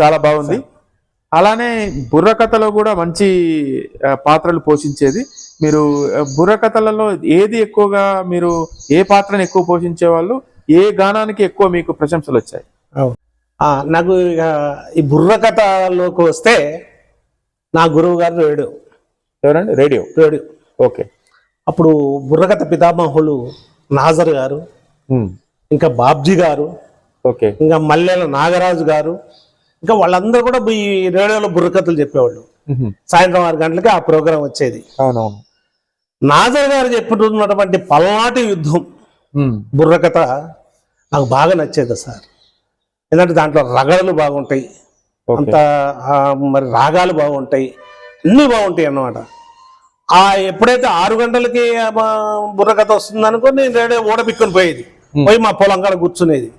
చాలా బాగుంది. అలానే బుర్రకథలో కూడా మంచి పాత్రలు పోషించేది. మీరు బుర్రకథలలో ఏది ఎక్కువగా మీరు ఏ పాత్రను ఎక్కువ పోషించే వాళ్ళు ఏ గానానికి ఎక్కువ మీకు ప్రశంసలు వచ్చాయి? నాకు ఇక ఈ బుర్రకథలోకి వస్తే నా గురువు గారు రేడియో. ఎవరండి? రేడియో? రేడియో. ఓకే. అప్పుడు బుర్రకథ పితామహులు నాజర్ గారు ఇంకా బాబ్జీ గారు ఓకే. ఇంకా మల్లెల నాగరాజు గారు ఇంకా వాళ్ళందరూ కూడా ఈ రేడియోలో బుర్రకథలు చెప్పేవాళ్ళు. సాయంత్రం ఆరు గంటలకి ఆ ప్రోగ్రాం వచ్చేది. అవునవును. నాజర్ గారు చెప్పుతున్నటువంటి పల్నాటి యుద్ధం బుర్రకథ నాకు బాగా నచ్చేది సార్. ఎందుకంటే దాంట్లో రగడలు బాగుంటాయి. అంత మరి రాగాలు బాగుంటాయి. అన్నీ బాగుంటాయి అన్నమాట. ఆ ఎప్పుడైతే ఆరు గంటలకి బుర్రకథ వస్తుంది అనుకో నేను రేడియో ఓడబిక్కుని పోయేది. పోయి మా పొలం కాడ కూర్చునేది.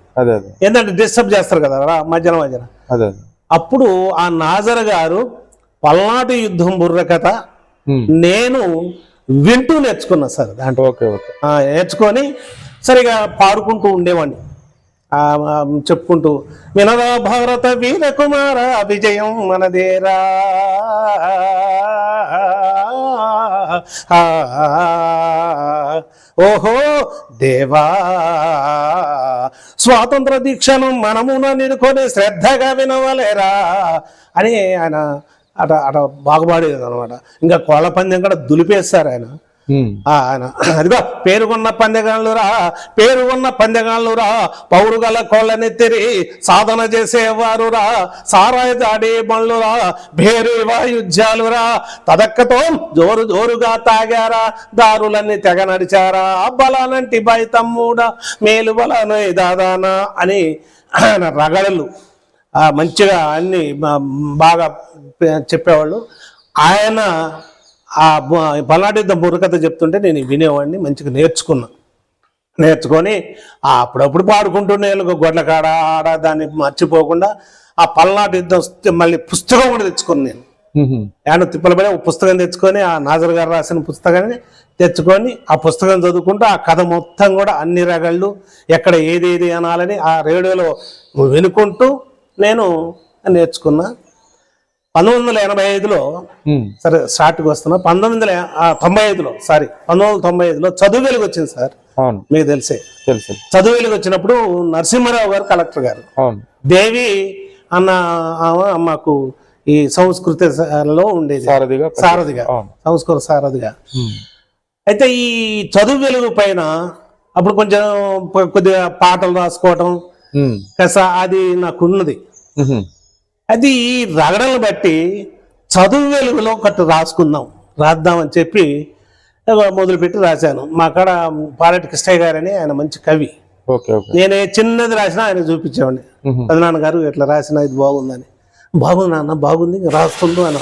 ఏంటంటే డిస్టర్బ్ చేస్తారు కదా రా మధ్యాహ్నం మధ్యాహ్నం అదే అప్పుడు ఆ నాజర్ గారు పల్నాటి యుద్ధం బుర్రకథ నేను వింటూ నేర్చుకున్నా సార్ దాంట్లో. Okay okay. నేర్చుకొని సరిగా పాడుకుంటూ ఉండేవాడిని. చెప్పుకుంటూ వినరా భారత వీర కుమార విజయం మనదేరా. ఓహో దేవా స్వాతంత్ర దీక్షను మనమున నిలుకొని శ్రద్ధగా వినవలేరా? అని ఆయన అట అట బాగుపడేది అనమాట ఇంకా కోళ్ళ పందెం కూడా దులిపేస్తారు ఆయన. ఆయన అదిగో పేరుకున్న పందెగాళ్ళురా పేరుకున్న పందెగాళ్ళురా పౌరుగల కోళ్ళనెత్తిరి సాధన చేసేవారురా సారాయి దాడి బండ్లురా భేరు వాయుధ్యాలురా తదక్కతో జోరు జోరుగా తాగారా దారులన్నీ తెగ నడిచారా అబ్బలానంటి బై తమ్ముడా మేలు బలాను దాదానా అని ఆయన రగడలు. మంచిగా అన్ని బాగా చెప్పేవాళ్ళు. ఆయన ఆ బు- పల్నాటి యుద్ధం బుర్రకథ చెప్తుంటే నేను వినేవాడిని మంచిగా నేర్చుకున్నా. నేర్చుకొని ఆ అప్పుడప్పుడు పాడుకుంటూ నేను గొడ్ల కాడ ఆడ దాన్ని మర్చిపోకుండా ఆ పల్నాటి యుద్ధం మళ్ళీ పుస్తకం కూడా తెచ్చుకున్నాను నేను. ఆయన తిప్పలపై ఒక పుస్తకం తెచ్చుకొని ఆ నాజర్ గారు రాసిన పుస్తకాన్ని తెచ్చుకొని ఆ పుస్తకం చదువుకుంటూ ఆ కథ మొత్తం కూడా అన్ని రగళ్ళు ఎక్కడ ఏది ఏది అనాలని ఆ రేడియోలో వినుకుంటూ నేను నేర్చుకున్నా. పంతొమ్మిది వందల ఎనభై ఐదులో సరే స్టార్ట్కి వస్తున్నా. పంతొమ్మిది వందల తొంభై ఐదులో సారీ పంతొమ్మిది వందల తొంభై ఐదులో చదువు వెలుగు వచ్చింది సార్ మీకు తెలిసే. తెలుసు. చదువు వెలుగు వచ్చినప్పుడు నరసింహారావు గారు కలెక్టర్ గారు. దేవి అన్న మాకు ఈ సంస్కృతిలో ఉండేది. సారథిగా సారథిగా. సంస్కృత సారథిగా. అయితే ఈ చదువు వెలుగు పైన అప్పుడు కొంచెం కొద్దిగా పాటలు రాసుకోవటం అది నాకు ఉన్నది. ఉహు, అది ఈ రగడలను బట్టి చదువు వెలుగులో ఒకటి రాసుకుందాం రాద్దామని చెప్పి మొదలుపెట్టి రాశాను. మా కాడ పాలెటి కృష్ణయ్య గారని ఆయన మంచి కవి. నేను చిన్నది రాసినా ఆయన చూపించేవాడిని. పెదనాన్న గారు ఇట్లా రాసిన ఇది బాగుందని. బాగుంది నాన్న బాగుంది ఇంకా రాస్తుండు అని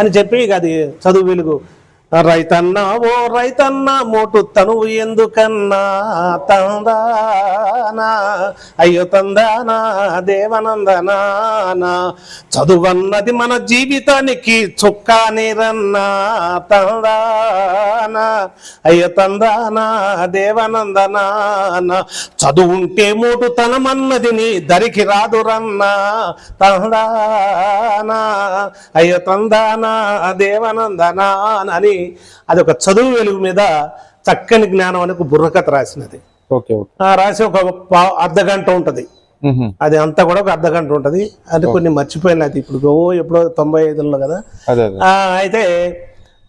అని చెప్పి ఇక అది చదువు వెలుగు రైతన్న ఓ రైతన్న మోటు తనువు ఎందుకన్నా? తందానా అయ్యో తందానా దేవనందనా చదువన్నది మన జీవితానికి చుక్కా నీరన్నా తందానా అయ్యో తందానా దేవనందనా చదువుంటే మోటు తనమన్నది నీ దరికి రాదురన్నా తందానా అయ్యో తందానా దేవనందనా అని అది ఒక చదువు వెలుగు మీద చక్కని జ్ఞానం అని ఒక బుర్రకథ రాసినది. రాసి ఒక అర్ధ గంట ఉంటది. అది అంతా కూడా ఒక అర్ధ గంట ఉంటది. అది కొన్ని మర్చిపోయినా అది ఇప్పుడు ఓ ఎప్పుడో తొంభై ఐదులో కదా. అయితే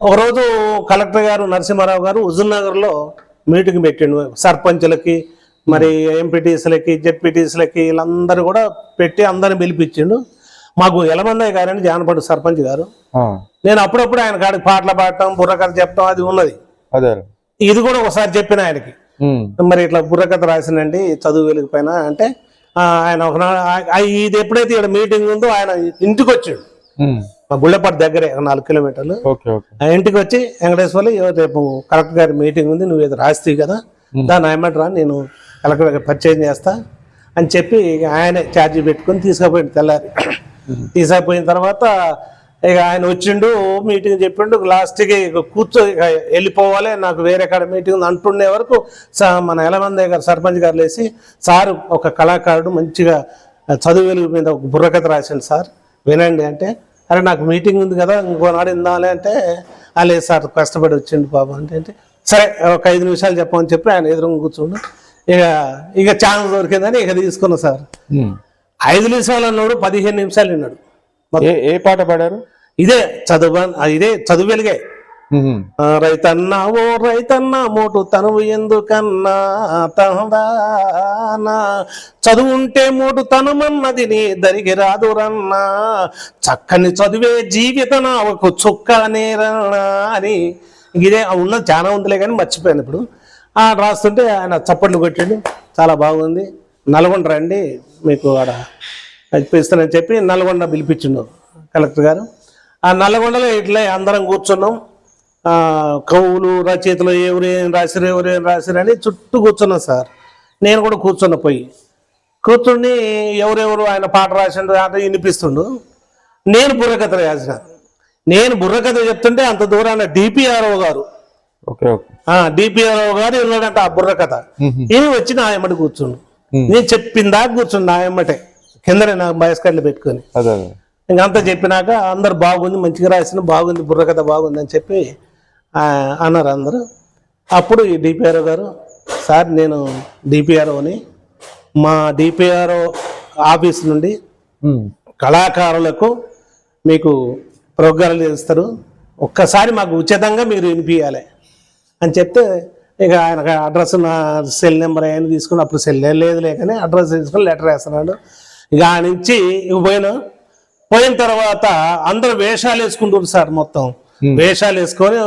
ఒకరోజు కలెక్టర్ గారు నరసింహారావు గారు హుజూర్లో మీటింగ్ పెట్టిండు. సర్పంచులకి మరి ఎంపీటీసీలకి జెడ్పీటీసీలకి వీళ్ళందరూ కూడా పెట్టి అందరిని పిలిపించిండు. మాకు ఎలమందయ్య గారని జానపడు సర్పంచ్ గారు. నేను అప్పుడప్పుడు ఆయన కాడికి పాటలు పాడటం బుర్రకథ చెప్పడం అది ఉన్నది. అదే. ఇది కూడా ఒకసారి చెప్పిన ఆయనకి. మరి ఇట్లా బుర్రకథ రాసినండి చదువు వెలుగు పైన అంటే ఆయన ఆ- ఇది ఎప్పుడైతే ఇక్కడ మీటింగ్ ఉందో ఆయన ఇంటికి వచ్చాడు మా గుళ్ళపాటి దగ్గరే ఒక నాలుగు కిలోమీటర్లు. ఇంటికి వచ్చి వెంకటేశ్వర్లు "ఇగో రేపు కలెక్టర్ గారి మీటింగ్ ఉంది నువ్వు ఏదో రాస్తాయి కదా దాన్ని ఏమంటారా నేను కలెక్టర్ గారికి పరిచయం చేస్తా అని చెప్పి ఆయనే ఛార్జీ పెట్టుకొని తీసుకుపోయింది తెల్లారి. తీసుకుపోయిన తర్వాత ఇక ఆయన వచ్చిండు మీటింగ్ చెప్పిండు లాస్ట్కి ఇక కూర్చో ఇక వెళ్ళిపోవాలి నాకు వేరే కాడ మీటింగ్ ఉంది అంటుండే వరకు సా- మన ఎలమందే గారు సర్పంచ్ గారు లేసి సారు ఒక కళాకారుడు మంచిగా చదువు వెలుగు మీద ఒక బుర్రకథ రాసిండు సార్ వినండి అంటే అరే నాకు మీటింగ్ ఉంది కదా ఇంకో నాడు ఇందాలి అంటే "ఆ, లేదు సార్ కష్టపడి వచ్చిండు బాబు అంటే అంటే సరే ఒక ఐదు నిమిషాలు చెప్పమని చెప్పి ఆయన ఎదురుగా కూర్చుండు ఇక ఇక ఛాన్స్ దొరికిందని ఇక తీసుకున్నా సార్. ఐదు నిమిషాలు అన్నాడు పదిహేను నిమిషాలు విన్నాడు. ఏ పాట పాడారు? ఇదే చదువు ఇదే చదువు వెలుగే. రైతన్న ఓ రైతన్న మోటు తనువు ఎందుకన్నా తందానా చదువుంటే మోటు తనమన్నది నీ దరికి రాదురన్నా. చక్కని చదువే జీవిత నావకు చుక్క నేరన్నా అని. ఇదే ఉన్నది చాలా ఉందిలే కానీ మర్చిపోయాను ఇప్పుడు. ఆ రాస్తుంటే ఆయన చప్పట్లు కొట్టాడు. చాలా బాగుంది. నల్గొండ రండి మీకు ఆడ ఇస్తానని చెప్పి నల్గొండ పిలిపించిండు కలెక్టర్ గారు. ఆ నల్గొండలో ఇట్లా అందరం కూర్చున్నాం. ఆ, కవులు రచయితలు ఎవరు ఏం రాసిరు ఎవరు ఏం రాసిరు అని చుట్టూ కూర్చున్నాం సార్. నేను కూడా కూర్చున్న పోయి. కూర్చుని ఎవరెవరు ఆయన పాట రాసిండు అంటే వినిపిస్తుండు. నేను బుర్రకథ రాసిన. నేను బుర్రకథ చెప్తుంటే అంత దూరాన డిపిఆర్ఓ గారు. డిపిఆర్ఓ గారు ఉన్నాడంట ఆ బుర్రకథ. ఈయన వచ్చి నా ఎమ్మటి కూర్చుండు. నేను చెప్పిన దాకా కూర్చుండు నా ఎమ్మటే. కిందనే నాకు బయస్కర్లు పెట్టుకొని. ఇంకంతా చెప్పినాక అందరు బాగుంది మంచిగా రాసిన బాగుంది బుర్రకథ బాగుంది అని చెప్పి అన్నారు అందరూ. అప్పుడు ఈ డిపిఆర్ఓ గారు సార్ నేను డిపిఆర్ఓని మా డిపిఆర్ఓ ఆఫీస్ నుండి కళాకారులకు మీకు ప్రోగ్రాంలు చేస్తారు. ఒక్కసారి మాకు ఉచితంగా మీరు వినిపించాలి అని చెప్తే ఇక ఆయన అడ్రస్ నా సెల్ నెంబర్ ఆయన తీసుకుని అప్పుడు సెల్ లేదు లేకనే అడ్రస్ తీసుకుని లెటర్ వేస్తున్నాడు. ఇక ఆ నుంచి ఇక పోయిన పోయిన తర్వాత అందరు వేషాలు వేసుకుంటారు సార్ మొత్తం. వేషాలు వేసుకొని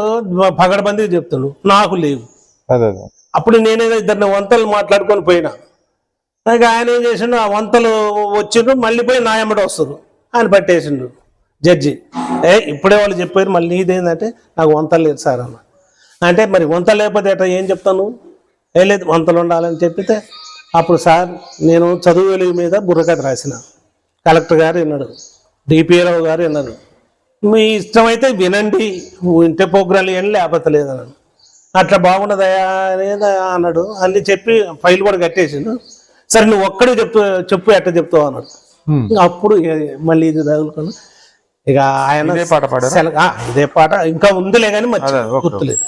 పగడబందిగా చెప్తుండు నాకు లేవు. అప్పుడు నేనేదో ఇద్దరిని వంతలు మాట్లాడుకొని పోయినా. ఇక ఆయన ఏం చేసిండు? ఆ వంతలు వచ్చిండ్రు మళ్ళీ పోయి నాయమ్మడి వస్తారు ఆయన పట్టేసిండు. జడ్జి ఏ ఇప్పుడే వాళ్ళు చెప్పారు మళ్ళీ నీదేంటంటే నాకు వంతలు లేదు సార్ అన్న. అంటే మరి వంతలు లేకపోతే ఎట్లా ఏం చెప్తాను ఏ లేదు వంతలు ఉండాలని చెప్పితే అప్పుడు సార్ నేను చదువు వెలుగు మీద బుర్రకథ రాసిన. కలెక్టర్ గారు విన్నాడు. డిపిఆర్ఓ గారు విన్నారు మీ ఇష్టమైతే వినండి వింటే ప్రోగ్రాలు ఏం లేకపోతే లేదన్నాడు అట్లా బాగున్నదయా అనేది అన్నాడు. అన్ని చెప్పి ఫైల్ కూడా కట్టేసిండు. సరే నువ్వు ఒక్కడే చెప్తూ చెప్పు ఎట్ట చెప్తావు అన్నాడు. అప్పుడు మళ్ళీ ఇది తగులుకొని ఇక ఆయన ఇదే పాట పాడారా? ఇదే పాట. ఇంకా ఉందిలే కానీ మర్చి ఓకే. గుర్తులేదు.